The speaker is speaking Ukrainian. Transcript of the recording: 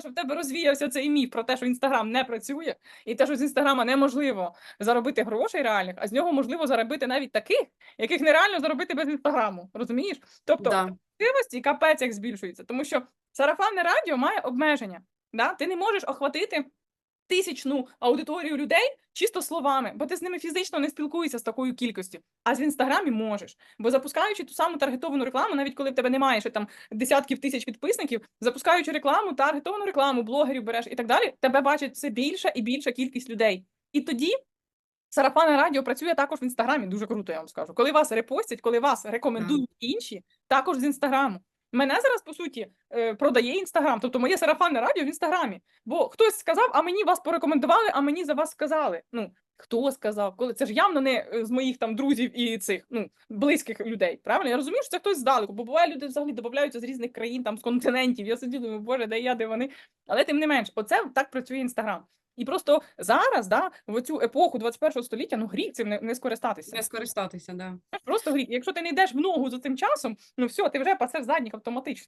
що в тебе розвіявся цей міф про те, що інстаграм не працює, і те, що з інстаграма неможливо заробити грошей реальних, а з нього можливо заробити навіть таких, яких нереально заробити без інстаграму. Розумієш? Тобто Да. можливості капець як збільшується, тому що сарафанне радіо має обмеження. Да? Ти не можеш охватити тисячну аудиторію людей чисто словами, бо ти з ними фізично не спілкуєшся з такою кількістю. А з інстаграмі можеш. Бо запускаючи ту саму таргетовану рекламу, навіть коли в тебе немає ще там десятків тисяч підписників, запускаючи рекламу, таргетовану рекламу, блогерів береш і так далі, тебе бачить все більша і більша кількість людей. І тоді сарафанне радіо працює також в інстаграмі. Дуже круто, я вам скажу. Коли вас репостять, коли вас рекомендують інші, також з інстаграму. Мене зараз по суті е, продає інстаграм, тобто моє сарафанне радіо в інстаграмі. Бо хтось сказав, а мені вас порекомендували, а мені за вас сказали. Ну хто сказав, коли це ж явно не е, з моїх там друзів і цих ну близьких людей. Правильно? Я розумію, що це хтось здалеку, бо буває люди взагалі додаються з різних країн, там з континентів. Я сиділа, боже, де я, де вони. Але тим не менш, оце так працює інстаграм. І просто зараз, да, в цю епоху 21 століття, ну гріх цим не, не скористатися. Не скористатися, да. Просто гріх. Якщо ти не йдеш в ногу за цим часом, ну все, ти вже пасеш задніх автоматично.